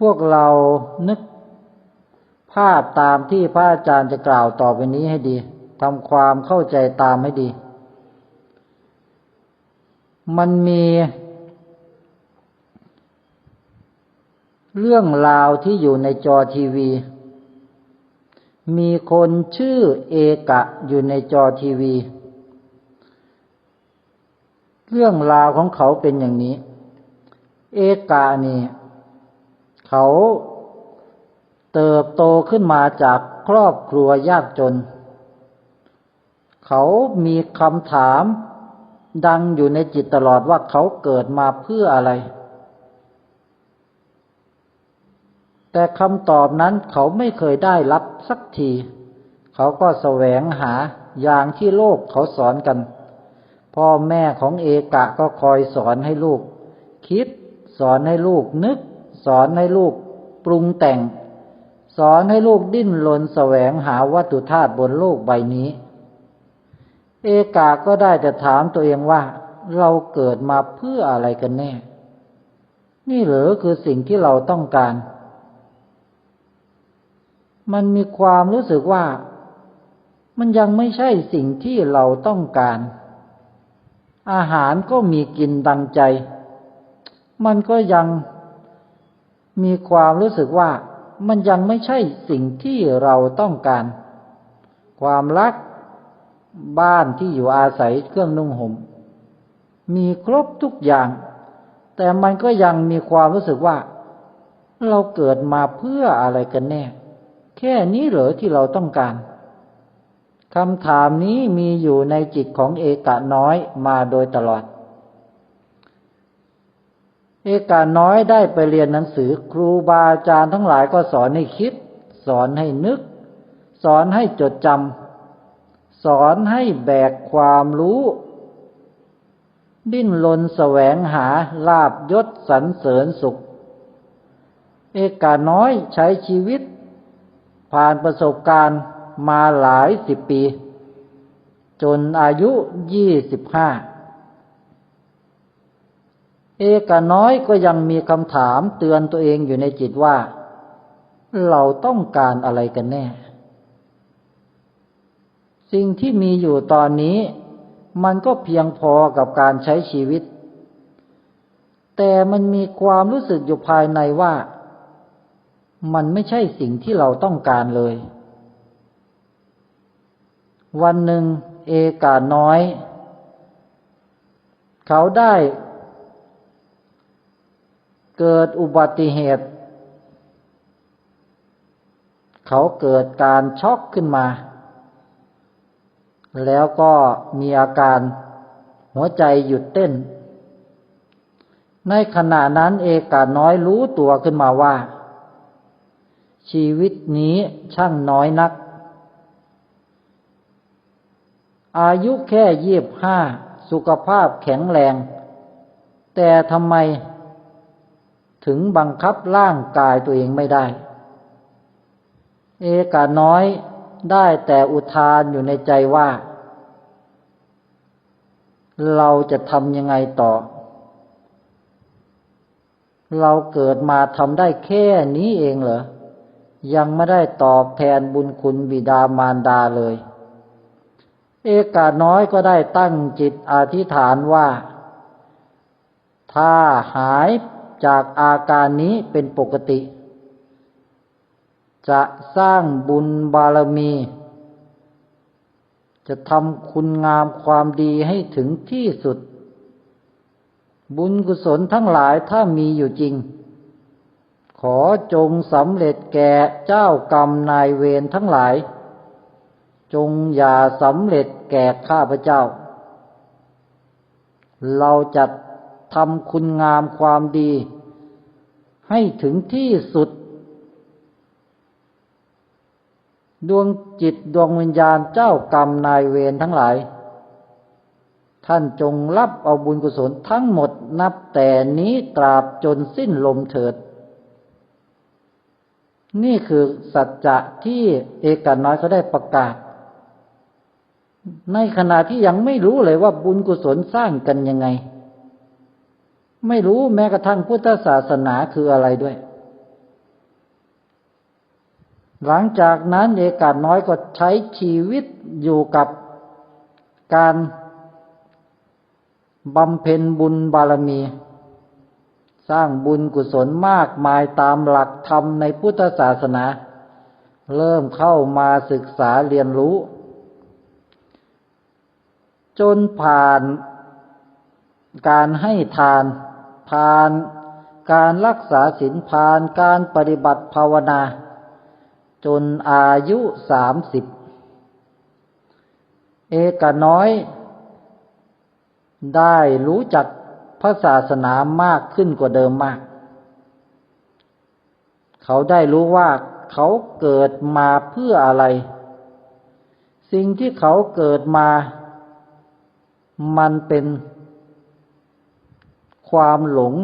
พวกเรานึกภาพตามที่พระอาจารย์จะกล่าวต่อไปนี้ให้ดีทำความเข้าใจตามให้ดี มันมีเรื่องราวที่อยู่ในจอทีวี มีคนชื่อเอกะอยู่ในจอทีวี เรื่องราวของเขาเป็นอย่างนี้ เอกะนี่ เขาเติบโตขึ้นมาจากครอบครัวยากจน เขามีคำถามดังอยู่ในจิตตลอดว่าเขาเกิดมาเพื่ออะไร แต่คำตอบนั้นเขาไม่เคยได้รับสักที เขาก็แสวงหาอย่างที่โลกเขาสอนกัน พ่อแม่ของเอกะก็คอยสอนให้ลูก คิดสอนให้ลูกนึก สอนให้ลูกปรุงแต่ง สอนให้ลูกดิ้นรนแสวงหาวัตถุธาตุบนโลกใบนี้ เอกาก็ได้แต่ถามตัวเองว่า เราเกิดมาเพื่ออะไรกันแน่ นี่หรือคือสิ่งที่เราต้องการ มันมีความรู้สึกว่า มันยังไม่ใช่สิ่งที่เราต้องการอาหารก็มีกินดังใจ มันก็ยัง มีความรู้สึกว่ามันยังไม่ใช่สิ่งที่เราต้องการ ความรักบ้านที่อยู่อาศัยเครื่องนุ่งหม่มมีครบทุกอย่าง แต่มันก็ยังมีความรู้สึกว่า เราเกิดมาเพื่ออะไรกันแน่ แค่นี้เหรอที่เราต้องการคำถามนี้มีอยู่ในจิตของเอกะน้อยมาโดยตลอด เอกาน้อยได้ไปเรียนหนังสือครูบาอาจารย์ทั้งหลายก็สอนให้คิด สอนให้นึก สอนให้จดจำสอนให้แบกความรู้ ดิ้นรนแสวงหาลาบยศสรรเสริญสุข เอกาน้อยใช้ชีวิต ผ่านประสบการณ์มาหลายสิบปี จนอายุยี่สิบห้า เอกาน้อยก็ยังมีคำถามเตือนตัวเองอยู่ในจิตว่า เราต้องการอะไรกันแน่ สิ่งที่มีอยู่ตอนนี้ มันก็เพียงพอกับการใช้ชีวิต แต่มันมีความรู้สึกอยู่ภายในว่า มันไม่ใช่สิ่งที่เราต้องการเลย วันหนึ่งเอกาน้อย เขาได้ เกิดอุบัติเหตุ เขาเกิดการช็อกขึ้นมา แล้วก็มีอาการหัวใจหยุดเต้น ในขณะนั้นเอกาน้อยรู้ตัวขึ้นมาว่า ชีวิตนี้ช่างน้อยนัก อายุแค่ยี่บห้าสุขภาพแข็งแรง แต่ทำไม ถึงบังคับร่างกายตัวเองไม่ได้ เอกาน้อยได้แต่อุทานอยู่ในใจว่า เราจะทำยังไงต่อ เราเกิดมาทำได้แค่นี้เองเหรอ ยังไม่ได้ตอบแทนบุญคุณบิดามารดาเลย เอกาน้อยก็ได้ตั้งจิตอธิษฐานว่า ถ้าหาย จากอาการนี้เป็นปกติ จะสร้างบุญบารมี จะทำคุณงามความดีให้ถึงที่สุด บุญกุศลทั้งหลายถ้ามีอยู่จริง ขอจงสำเร็จแก่เจ้ากรรมนายเวรทั้งหลาย จงอย่าสำเร็จแก่ข้าพเจ้า เราจะ ทำคุณงามความดี ให้ถึงที่สุด ดวงจิตดวงวิญญาณเจ้ากรรมนายเวรทั้งหลาย ท่านจงรับเอาบุญกุศลทั้งหมดนับแต่นี้ตราบจนสิ้นลมเถิด นี่คือสัจจะที่เอกน้อยเขาได้ประกาศในขณะที่ยังไม่รู้เลยว่าบุญกุศลสร้างกันยังไง ไม่รู้แม้กระทั่งพุทธศาสนาคืออะไรด้วย หลังจากนั้นเอกาน้อยก็ใช้ชีวิตอยู่กับการบำเพ็ญบุญบารมี สร้างบุญกุศลมากมายตามหลักธรรมในพุทธศาสนา เริ่มเข้ามาศึกษาเรียนรู้ จนผ่านการให้ทานาน การรักษาศีลผ่านการปฏิบัติภาวนา จนอายุสามสิบเอกน้อย ได้รู้จักพระศาสนามากขึ้นกว่าเดิมมาก เขาได้รู้ว่าเขาเกิดมาเพื่ออะไร สิ่งที่เขาเกิดมา มันเป็น ความหลง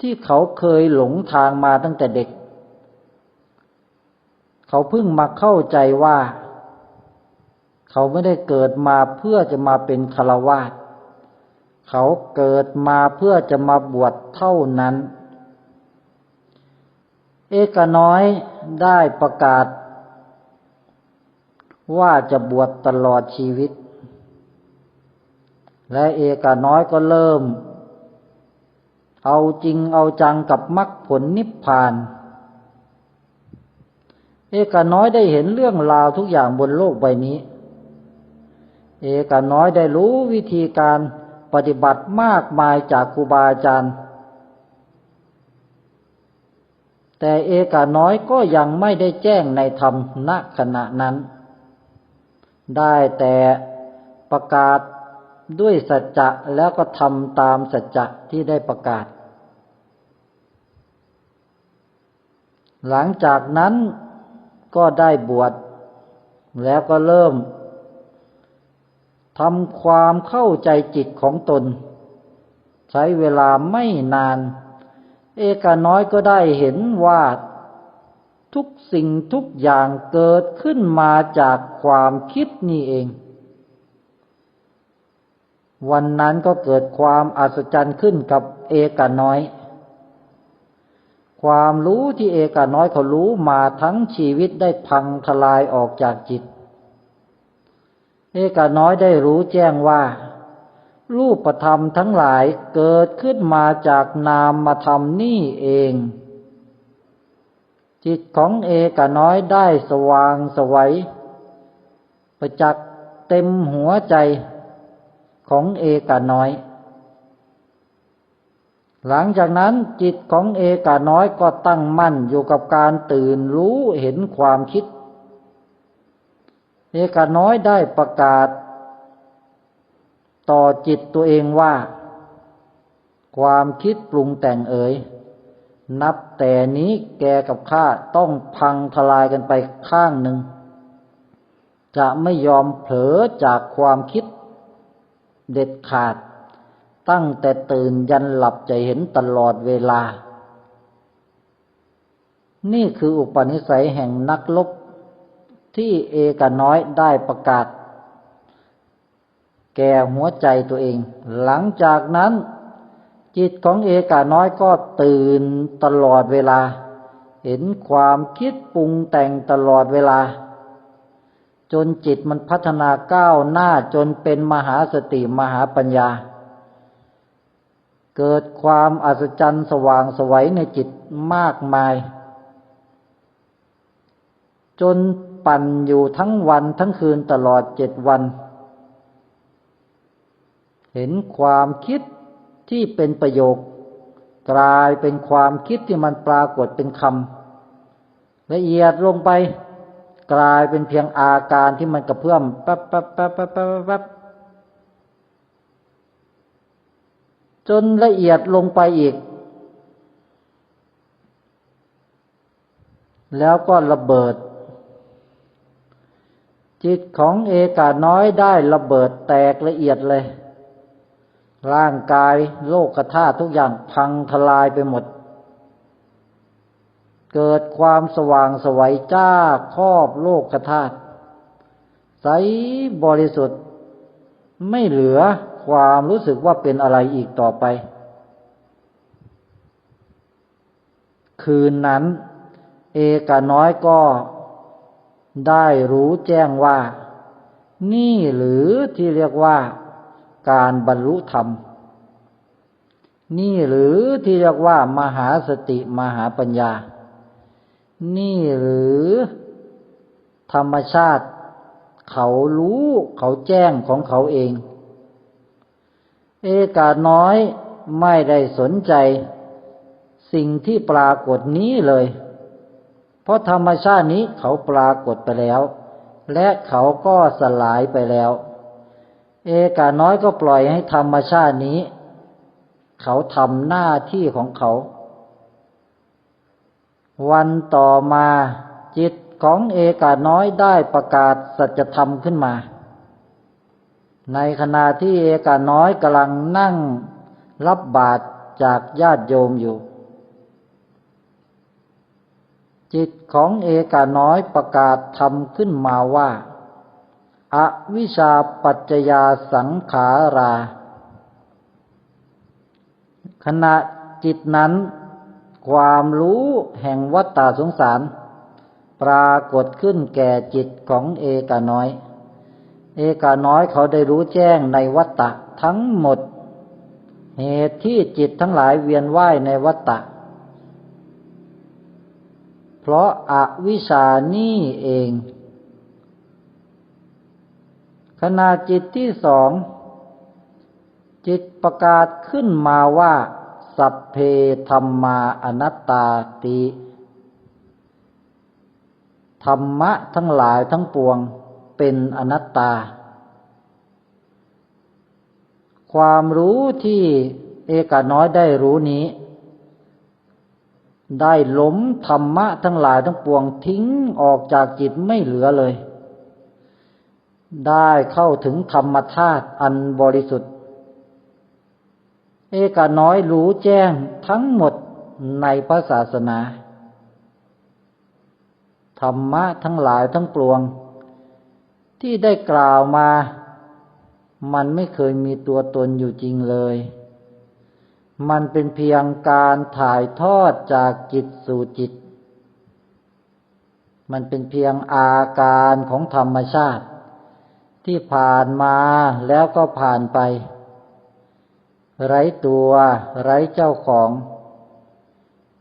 ที่เขาเคยหลงทางมาตั้งแต่เด็ก เขาเพิ่งมาเข้าใจว่า เขาไม่ได้เกิดมาเพื่อจะมาเป็นคารวาสเขาเกิดมาเพื่อจะมาบวชเท่านั้น เอกน้อยได้ประกาศ ว่าจะบวชตลอดชีวิตและเอกน้อยก็เริ่ม เอาจริงเอาจังกับมรรคผลนิพพาน เอกน้อยได้เห็นเรื่องราวทุกอย่างบนโลกใบนี้ เอกน้อยได้รู้วิธีการปฏิบัติมากมายจากครูบาอาจารย์ แต่เอกาน้อยก็ยังไม่ได้แจ้งในธรรมณขณะนั้น ได้แต่ประกาศ ด้วยสัจจะแล้วก็ทำตามสัจจะที่ได้ประกาศ หลังจากนั้นก็ได้บวชแล้วก็เริ่มทำความเข้าใจจิตของตน ใช้เวลาไม่นาน เอกาน้อยก็ได้เห็นว่าทุกสิ่งทุกอย่างเกิดขึ้นมาจากความคิดนี่เอง วันนั้นก็เกิดความอัศจรรย์ขึ้นกับเอกาน้อย ความรู้ที่เอกาน้อยเขารู้มาทั้งชีวิตได้พังทลายออกจากจิต เอกาน้อยได้รู้แจ้งว่า รูปธรรมทั้งหลายเกิดขึ้นมาจากนามธรรมนี่เอง จิตของเอกาน้อยได้สว่างสวัยประจักษ์เต็มหัวใจ ของเอกาน้อย หลังจากนั้นจิตของเอกาน้อยก็ตั้งมั่นอยู่กับการตื่นรู้เห็นความคิด เอกาน้อยได้ประกาศ ต่อจิตตัวเองว่า ความคิดปรุงแต่งเอ๋ยนับแต่นี้แกกับข้าต้องพังทลายกันไปข้างหนึ่ง จะไม่ยอมเผลอจากความคิด เด็ดขาด ตั้งแต่ตื่นยันหลับจะเห็นตลอดเวลา นี่คืออุปนิสัยแห่งนักลบที่เอกน้อยได้ประกาศ แก่หัวใจตัวเอง หลังจากนั้น จิตของเอกาน้อยก็ตื่นตลอดเวลา เห็นความคิดปรุงแต่งตลอดเวลา จนจิตมันพัฒนาก้าวหน้าจนเป็นมหาสติมหาปัญญา เกิดความอัศจรรย์สว่างสวัยในจิตมากมาย จนปั่นอยู่ทั้งวันทั้งคืนตลอดเจ็ดวัน เห็นความคิดที่เป็นประโยค กลายเป็นความคิดที่มันปรากฏเป็นคำละเอียดลงไป กลายเป็นเพียงอาการที่มันกระเพื่อมแป๊บแป๊บแป๊บแป๊บแป๊บแป๊บจนละเอียดลงไปอีก แล้วก็ระเบิด จิตของเอกาน้อยได้ระเบิดแตกละเอียดเลย ร่างกายโลกธาตุทุกอย่างพังทลายไปหมด เกิดความสว่างสวัยจ้าครอบโลกธาตุใสบริสุทธิ์ ไม่เหลือความรู้สึกว่าเป็นอะไรอีกต่อไป คืนนั้น เอกาน้อยก็ได้รู้แจ้งว่า นี่หรือที่เรียกว่า การบรรลุธรรม นี่หรือที่เรียกว่ามหาสติมหาปัญญา นี่หรือ ธรรมชาติ เขารู้เขาแจ้งของเขาเอง เอกาน้อยไม่ได้สนใจ สิ่งที่ปรากฏนี้เลย เพราะธรรมชาตินี้เขาปรากฏไปแล้ว และเขาก็สลายไปแล้ว เอกาน้อยก็ปล่อยให้ธรรมชาตินี้ เขาทำหน้าที่ของเขา วันต่อมาจิตของเอกาน้อยได้ประกาศสัจธรรมขึ้นมา ในขณะที่เอกาน้อยกำลังนั่งรับบาตรจากญาติโยมอยู่ จิตของเอกาน้อยประกาศธรรมขึ้นมาว่าอวิชชาปัจจยาสังขารา ขณะจิตนั้น ความรู้แห่งวัฏฏะสงสาร ปรากฏขึ้นแก่จิตของเอกาน้อย เอกาน้อยเขาได้รู้แจ้งในวัฏฏะทั้งหมด เหตุที่จิตทั้งหลายเวียนว่ายในวัฏฏะเพราะอาวิชานี่เอง ขณะจิตที่สอง จิตประกาศขึ้นมาว่า สัพเพธรรมาอนัตตาติธรรมะทั้งหลายทั้งปวงเป็นอนัตตา ความรู้ที่เอกน้อยได้รู้นี้ ได้ล้มธรรมะทั้งหลายทั้งปวงทิ้งออกจากจิตไม่เหลือเลย ได้เข้าถึงธรรมธาตุอันบริสุทธิ์ เอกาน้อยรู้แจ้งทั้งหมดในพระศาสนา ธรรมะทั้งหลายทั้งปวง ที่ได้กล่าวมา มันไม่เคยมีตัวตนอยู่จริงเลย มันเป็นเพียงการถ่ายทอดจากจิตสู่จิต มันเป็นเพียงอาการของธรรมชาติ ที่ผ่านมาแล้วก็ผ่านไป ไร้ตัว ไร้เจ้าของ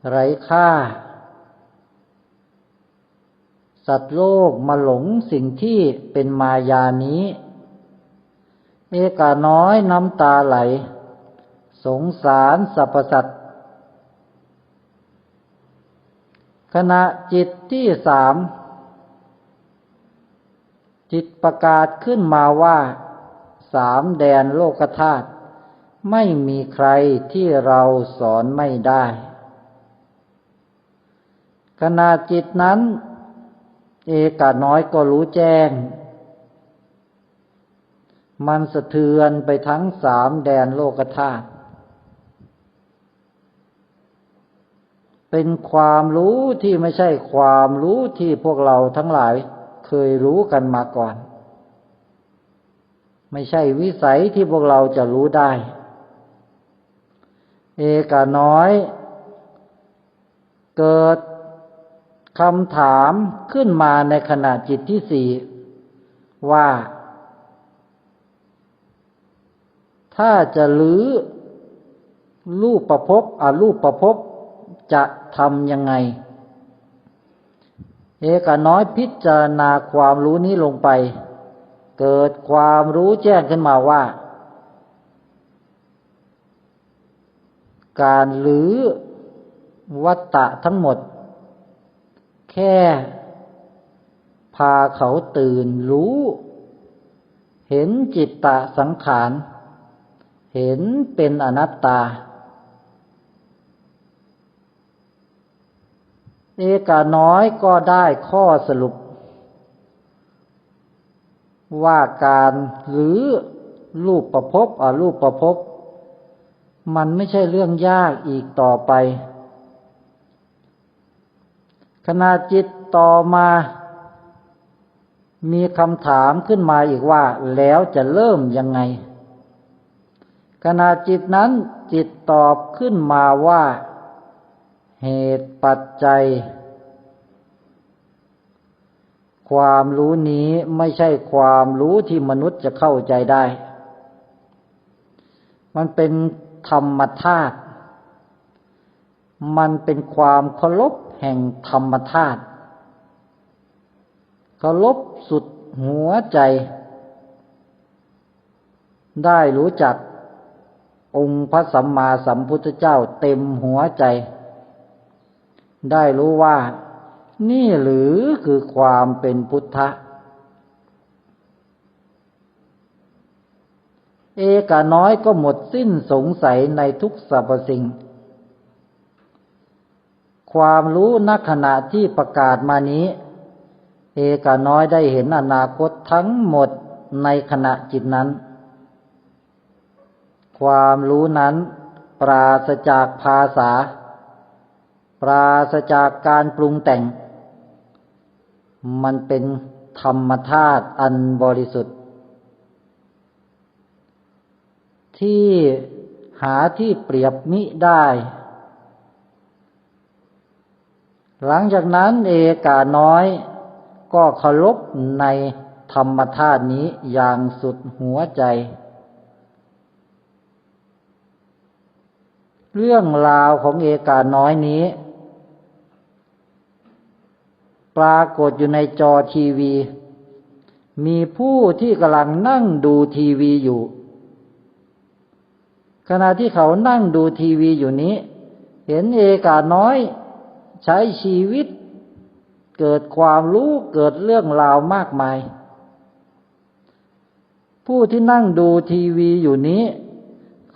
ไร้ค่า สัตว์โลกมาหลงสิ่งที่เป็นมายานี้ เอกาน้อยน้ำตาไหล สงสารสรรพสัตว์ขณะจิตที่สาม จิตประกาศขึ้นมาว่า สามแดนโลกธาตุ ไม่มีใครที่เราสอนไม่ได้ ขณะจิตนั้น เอกาน้อยก็รู้แจ้ง มันสะเทือนไปทั้งสามแดนโลกธาตุเป็นความรู้ที่ไม่ใช่ความรู้ที่พวกเราทั้งหลายเคยรู้กันมาก่อน ไม่ใช่วิสัยที่พวกเราจะรู้ได้ เอกาน้อย เกิดคำถามขึ้นมาในขณะจิตที่สี่ว่า ถ้าจะลื้อรูปประพบอารูปประพบจะทำยังไง เอกาน้อยพิจารณาความรู้นี้ลงไป เกิดความรู้แจ้งขึ้นมาว่า การลื้อวัตตะทั้งหมด แค่พาเขาตื่นรู้ เห็นจิตตะสังขาร เห็นเป็นอนัตตา เอกาน้อยก็ได้ข้อสรุป ว่าการหรือรูปประพบอรูปประพบ มันไม่ใช่เรื่องยากอีกต่อไป ขณะจิตต่อมา มีคำถามขึ้นมาอีกว่า แล้วจะเริ่มยังไง ขณะจิตนั้นจิตตอบขึ้นมาว่า เหตุปัจจัย ความรู้นี้ไม่ใช่ความรู้ที่มนุษย์จะเข้าใจได้ มันเป็น ธรรมธาตุมันเป็นความเคารพแห่งธรรมธาตุเคารพสุดหัวใจ ได้รู้จักองค์พระสัมมาสัมพุทธเจ้าเต็มหัวใจ ได้รู้ว่า นี่หรือคือความเป็นพุทธะ เอกาน้อยก็หมดสิ้นสงสัยในทุกสรรพสิ่ง ความรู้นักขณะที่ประกาศมานี้ เอกาน้อยได้เห็นอนาคตทั้งหมดในขณะจิตนั้น ความรู้นั้น ปราศจากภาษา ปราศจากการปรุงแต่ง มันเป็นธรรมธาตุอันบริสุทธิ์ ที่หาที่เปรียบมิได้ หลังจากนั้นเอกาน้อย ก็เคารพในธรรมธาตุนี้อย่างสุดหัวใจ เรื่องราวของเอกาน้อยนี้ ปรากฏอยู่ในจอทีวี มีผู้ที่กำลังนั่งดูทีวีอยู่ ขณะที่เขานั่งดูทีวีอยู่นี้ เห็นเอกาน้อย ใช้ชีวิต เกิดความรู้เกิดเรื่องราวมากมาย ผู้ที่นั่งดูทีวีอยู่นี้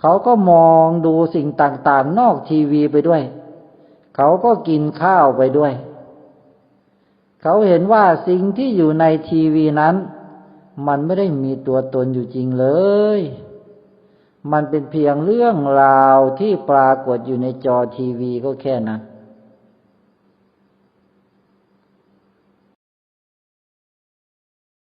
เขาก็มองดูสิ่งต่างๆ นอกทีวีไปด้วย เขาก็กินข้าวไปด้วย เขาเห็นว่าสิ่งที่อยู่ในทีวีนั้น มันไม่ได้มีตัวตนอยู่จริงเลย มันเป็นเพียงเรื่องราวที่ปรากฏอยู่ในจอทีวีก็แค่นั้น